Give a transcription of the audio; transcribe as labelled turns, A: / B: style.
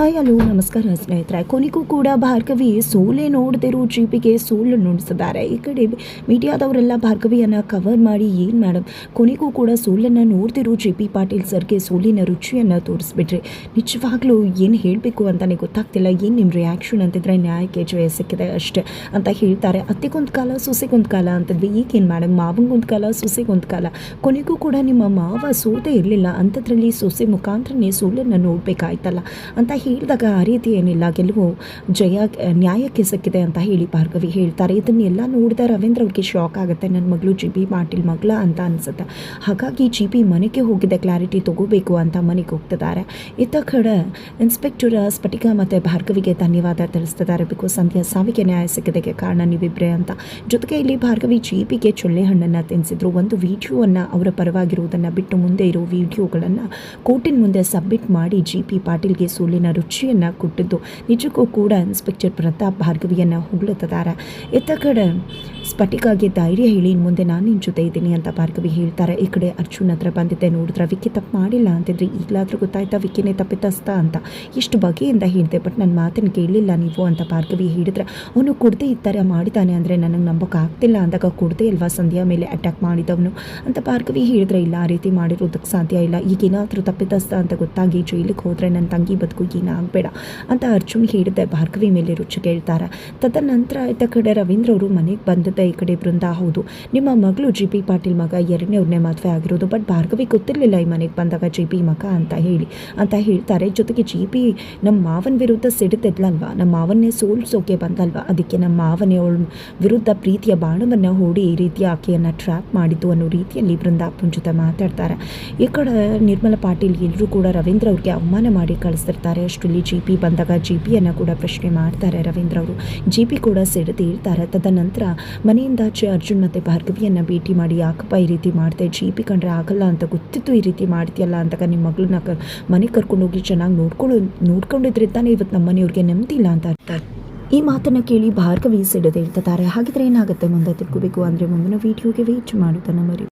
A: Hi, hello, ನಮಸ್ಕಾರ ಸ್ನೇಹಿತರೆ. ಕೊನೆಗೂ ಕೂಡ ಭಾರ್ಗವಿ ಸೋಲೆ ನೋಡದಿರೋ ಜೀಪಿಗೆ ಸೋಲು ನುಡಿಸಿದ್ದಾರೆ ಈ ಕಡೆ ಮೀಡಿಯಾದವರೆಲ್ಲ ಭಾರ್ಗವಿಯನ್ನು ಕವರ್ ಮಾಡಿ, ಏನು ಮೇಡಮ್ ಕೊನೆಗೂ ಕೂಡ ಸೋಲನ್ನು ನೋಡ್ದಿರೋ ಜಿ ಪಿ ಪಾಟೀಲ್ ಸರ್ಗೆ ಸೋಲಿನ ರುಚಿಯನ್ನು ತೋರಿಸ್ಬಿಟ್ರಿ. ನಿಜವಾಗ್ಲೂ ಏನು ಹೇಳಬೇಕು ಅಂತಲೇ ಗೊತ್ತಾಗ್ತಿಲ್ಲ. ಏನು ನಿಮ್ಮ ರಿಯಾಕ್ಷನ್ ಅಂತಿದ್ರೆ ನ್ಯಾಯಕ್ಕೆ ಜಯ ಸಿಕ್ಕಿದೆ ಅಷ್ಟೇ ಅಂತ ಹೇಳ್ತಾರೆ. ಅತ್ತೆಗೊಂದು ಕಾಲ, ಸೊಸೆಗೊಂದು ಕಾಲ ಅಂತಂದ್ವಿ. ಈಗೇನು ಮೇಡಮ್ ಮಾವಂಗೊಂದು ಕಾಲ, ಸೊಸೆಗೊಂದು ಕಾಲ. ಕೊನೆಗೂ ಕೂಡ ನಿಮ್ಮ ಮಾವ ಸೋತೆ ಇರಲಿಲ್ಲ. ಅಂಥದ್ರಲ್ಲಿ ಸೊಸೆ ಮುಖಾಂತರನೇ ಸೋಲನ್ನು ನೋಡಬೇಕಾಯ್ತಲ್ಲ ಅಂತ ಹೇಳಿದಾಗ ಆ ರೀತಿ ಏನಿಲ್ಲ, ಗೆಲುವು ಜಯ ನ್ಯಾಯಕ್ಕೆ ಸಿಕ್ಕಿದೆ ಅಂತ ಹೇಳಿ ಭಾರ್ಗವಿ ಹೇಳ್ತಾರೆ. ಇದನ್ನೆಲ್ಲ ನೋಡಿದ ರವೀಂದ್ರ ಅವ್ರಿಗೆ ಶಾಕ್ ಆಗುತ್ತೆ. ನನ್ನ ಮಗಳು ಜಿ ಬಿ ಪಾಟೀಲ್ ಮಗಳ ಅಂತ ಅನಿಸುತ್ತೆ. ಹಾಗಾಗಿ ಜಿ ಬಿ ಮನೆಗೆ ಹೋಗಿದೆ ಕ್ಲಾರಿಟಿ ತಗೋಬೇಕು ಅಂತ ಮನೆಗೆ ಹೋಗ್ತಿದ್ದಾರೆ. ಇತ್ತ ಕಡೆ ಇನ್ಸ್ಪೆಕ್ಟರ್ ಸ್ಫಟಿಕ ಮತ್ತು ಭಾರ್ಗವಿಗೆ ಧನ್ಯವಾದ ತಿಳಿಸ್ತಿದ್ದಾರೆ. ಬಿಕಾಸ್ ಸಂಧ್ಯಾ ಸಾವಿಗೆ ನ್ಯಾಯ ಸಿಕ್ಕಿದಕ್ಕೆ ಕಾರಣ ನೀವಿಬ್ಬರೇ ಅಂತ. ಜೊತೆಗೆ ಇಲ್ಲಿ ಭಾರ್ಗವಿ ಜಿ ಬಿಗೆ ಚೊಳ್ಳೆ ಹಣ್ಣನ್ನು ತಿನ್ನಿಸಿದ್ರು ಒಂದು ವಿಡಿಯೋವನ್ನು ಅವರ ಪರವಾಗಿರುವುದನ್ನು ಬಿಟ್ಟು ಮುಂದೆ ಇರೋ ವಿಡಿಯೋಗಳನ್ನು ಕೋರ್ಟಿನ ಮುಂದೆ ಸಬ್ಮಿಟ್ ಮಾಡಿ ಜಿ ಪಿ ಪಾಟೀಲ್ಗೆ ಸೋಲಿನ ರುಚಿಯನ್ನು ಕೊಟ್ಟಿದ್ದು. ನಿಜಕ್ಕೂ ಕೂಡ ಇನ್ಸ್ಪೆಕ್ಟರ್ ಪ್ರತಾಪ್ ಭಾರ್ಗವಿಯನ್ನು ಹೊಗಳುತ್ತಿದ್ದಾರೆ ಇತ್ತ ಕಡೆ ಸ್ಫಟಿಕಾಗೆ ಧೈರ್ಯ ಹೇಳಿ ಮುಂದೆ ನಾನು ನಿನ್ನ ಜೊತೆ ಇದ್ದೀನಿ ಅಂತ ಭಾರ್ಗವಿ ಹೇಳ್ತಾರೆ. ಈ ಕಡೆ ಅರ್ಜುನ್ ಹತ್ರ ಬಂದಿದ್ದೆ, ನೋಡಿದ್ರೆ ವಿಕ್ಕಿ ತಪ್ಪು ಮಾಡಿಲ್ಲ ಅಂತಿದ್ರೆ. ಈಗಲಾದರೂ ಗೊತ್ತಾಯ್ತಾ ವಿಕ್ಕಿನೇ ತಪ್ಪಿತಸ್ತ ಅಂತ. ಇಷ್ಟು ಬಗೆಯಿಂದ ಹೇಳಿದೆ ಬಟ್ ನನ್ನ ಮಾತನ್ನು ಕೇಳಲಿಲ್ಲ ನೀವು ಅಂತ ಭಾರ್ಗವಿ ಹೇಳಿದ್ರೆ, ಅವನು ಕೊಡದೆ ಈ ಮಾಡಿದ್ದಾನೆ ಅಂದರೆ ನನಗೆ ನಂಬೋಕ್ಕಾಗ್ತಿಲ್ಲ ಅಂದಾಗ ಕೊಡದೆ ಅಲ್ವಾ ಸಂಧ್ಯಾ ಮೇಲೆ ಅಟ್ಯಾಕ್ ಮಾಡಿದವನು ಅಂತ ಭಾರ್ಗವಿ ಹೇಳಿದ್ರೆ, ಇಲ್ಲ, ಆ ರೀತಿ ಮಾಡಿರೋದಕ್ಕೆ ಸಾಧ್ಯ ಇಲ್ಲ. ಈಗೇನಾದರೂ ತಪ್ಪಿತಸ್ತ ಅಂತ ಗೊತ್ತಾಗಿ ಜೈಲಿಗೆ ಹೋದರೆ ನನ್ನ ತಂಗಿ ಬದುಕು ಏನಾಗಬೇಡ ಅಂತ ಅರ್ಜುನ್ ಹೇಳಿದ್ದೆ. ಭಾರ್ಗವಿ ಮೇಲೆ ರುಚಿ ಕೇಳ್ತಾರೆ. ತದನಂತರ ಆಯ್ತ ಕಡೆ ರವೀಂದ್ರ ಅವರು ಮನೆಗೆ ಬಂದದ್ದೆ ಈ ಕಡೆ ಬೃಂದ ಹೌದು. ನಿಮ್ಮ ಮಗಳು ಜಿ ಪಿ ಪಾಟೀಲ್ ಮಗ ಎರಡನೇವ್ರನ್ನೇ ಮದುವೆ ಆಗಿರೋದು ಬಟ್ ಭಾರ್ಗವಿ ಗೊತ್ತಿರಲಿಲ್ಲ ಈ ಮನೆಗೆ ಬಂದಾಗ ಜಿ ಪಿ ಮಗ ಅಂತ ಹೇಳಿ. ಅಂತ ಹೇಳ್ತಾರೆ. ಜೊತೆಗೆ ಜಿ ಪಿ ನಮ್ಮ ಮಾವನ ವಿರುದ್ಧ ಸಿಡಿತಿದ್ಲಲ್ವಾ? ನಮ್ಮ ಮಾವನ್ನೇ ಸೋಲ್ಸೋಕೆ ಬಂದಲ್ವಾ? ಅದಕ್ಕೆ ನಮ್ಮ ಮಾವನೇ ಅವಳ ವಿರುದ್ಧ ಪ್ರೀತಿಯ ಬಾಣವನ್ನು ಹೂಡಿ ಈ ರೀತಿ ಆಕೆಯನ್ನು ಟ್ರ್ಯಾಪ್ ಮಾಡಿದ್ದು ಅನ್ನೋ ರೀತಿಯಲ್ಲಿ ಬೃಂದಾಪುನ್ ಜೊತೆ ಮಾತಾಡ್ತಾರೆ. ಈ ಕಡೆ ನಿರ್ಮಲ ಪಾಟೀಲ್ ಎಲ್ಲರೂ ಕೂಡ ರವೀಂದ್ರ ಅವ್ರಿಗೆ ಅವಮಾನ ಮಾಡಿ ಕಳಿಸ್ತಿರ್ತಾರೆ ಅಷ್ಟರಲ್ಲಿ ಜಿ ಪಿ ಬಂದಾಗ ಜಿ ಪಿಯನ್ನು ಕೂಡ ಪ್ರಶ್ನೆ ಮಾಡ್ತಾರೆ ರವೀಂದ್ರ ಅವರು. ಜಿ ಪಿ ಕೂಡ ಸಿಡಿದು ಇರ್ತಾರೆ ತದನಂತರ ಮನೆಯಿಂದಾಚೆ ಅರ್ಜುನ್ ಮತ್ತು ಭಾರ್ಗವಿಯನ್ನು ಭೇಟಿ ಮಾಡಿ, ಯಾಕಪ್ಪ ಈ ರೀತಿ ಮಾಡ್ತೆ ಜೀಪಿ ಕಂಡ್ರೆ ಆಗಲ್ಲ ಅಂತ ಗೊತ್ತಿತ್ತು ಈ ರೀತಿ ಮಾಡ್ತೀಯಲ್ಲ ಅಂತ ನಿಮ್ಮ ಮಗಳನ್ನ ಕ ಮನೆಗೆ ಕರ್ಕೊಂಡೋಗಿ ಚೆನ್ನಾಗಿ ನೋಡ್ಕೊಂಡು ನೋಡ್ಕೊಂಡಿದ್ರೆ ತಾನೇ ಇವತ್ತು ನಮ್ಮ ಮನೆಯವ್ರಿಗೆ ನೆಮ್ಮದಿ ಇಲ್ಲ ಅಂತ ಅರ್ಥ ಈ ಮಾತನ್ನು ಕೇಳಿ ಭಾರ್ಗವಿ ಸಿಡದೆ ಇರ್ತಾರೆ ಹಾಗಿದ್ರೆ ಏನಾಗುತ್ತೆ ಮುಂದೆ ತಿಳ್ಕೋಬೇಕು. ಅಂದರೆ ಮುಂದಿನ ವೀಡಿಯೋಗೆ ವೇಟ್ ಮಾಡೋದನ್ನು ಮರಿ